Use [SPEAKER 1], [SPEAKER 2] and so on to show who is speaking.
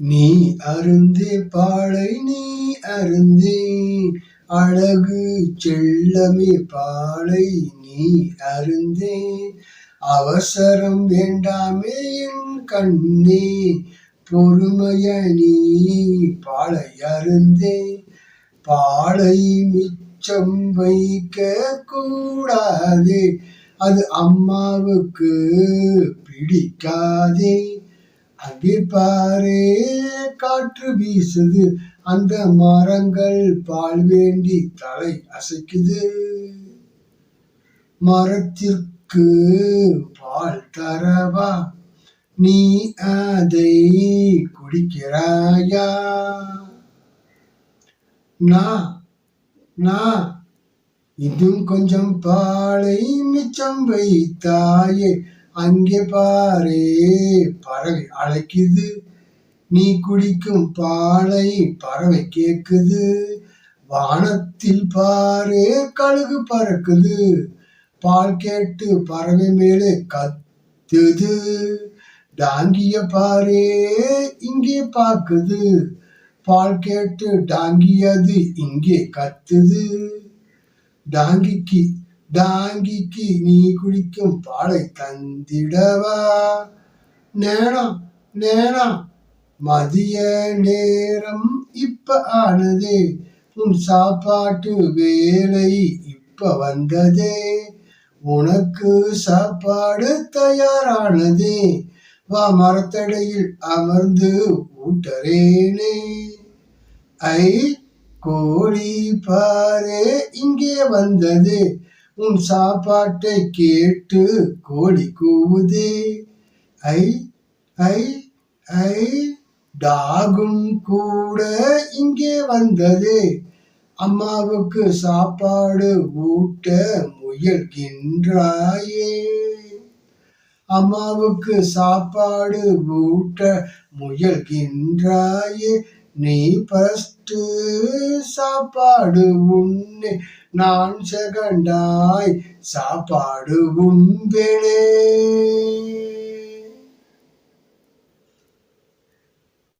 [SPEAKER 1] நீ அருந்தே பாழை நீ அருந்தே அழகு செல்லமே பாழை நீ அருந்தே அவசரம் வேண்டாமே என் கண்ணே பொறுமைய நீ பாழை அருந்தே. பாழை மிச்சம் வைக்க கூடாதே அது அம்மாவுக்கு பிடிக்காதே. அங்கே பாரே காற்று வீசுது. அந்த மரங்கள் பால் வேண்டி தலை அசைக்குது. மரத்திற்கு பால் தரவா? நீ அதை குடிக்கிறாயா? நான் நான் இதும் கொஞ்சம் பாலை மிச்சம் வைத்தாயே. அங்கே பாரே பறவை அழைக்குது. நீ குடிக்கும் பாலை பறவை கேக்குது. வானத்தில் பாரே கழுகு பறக்குது. பால் கேட்டு பறவை மேலே கத்துது. டாங்கிய பாரே இங்கே பார்க்குது பால் கேட்டு டாங்கியது இங்கே கத்துது. டாங்கிக்கு டாங்கிக்கு நீ குடிக்கும் பாலை தந்திடவா? நேரம் நேரம் மதிய நேரம் இப்ப ஆனது. உன் சாப்பாட்டு வேலை இப்ப வந்ததே. உனக்கு சாப்பாடு தயாரானதே. வா மரத்தடையில் அமர்ந்து ஊட்டரேனே ஐ கோழி பாரு இங்கே வந்தது. உன் சாப்பாட்டை கேட்டு கோழி கூவுதே. ஐ ஐ ஐ டாகும் கூட இங்கே வந்தது. அம்மாவுக்கு சாப்பாடு ஊட்ட முயல்கின்றாயே. அம்மாவுக்கு சாப்பாடு ஊட்ட முயல்கின்றாயே. நீ ஃபஸ்ட்டு சாப்பாடு உண்ணு. நான் சகண்டாய் சாப்பாடு உண்பேனே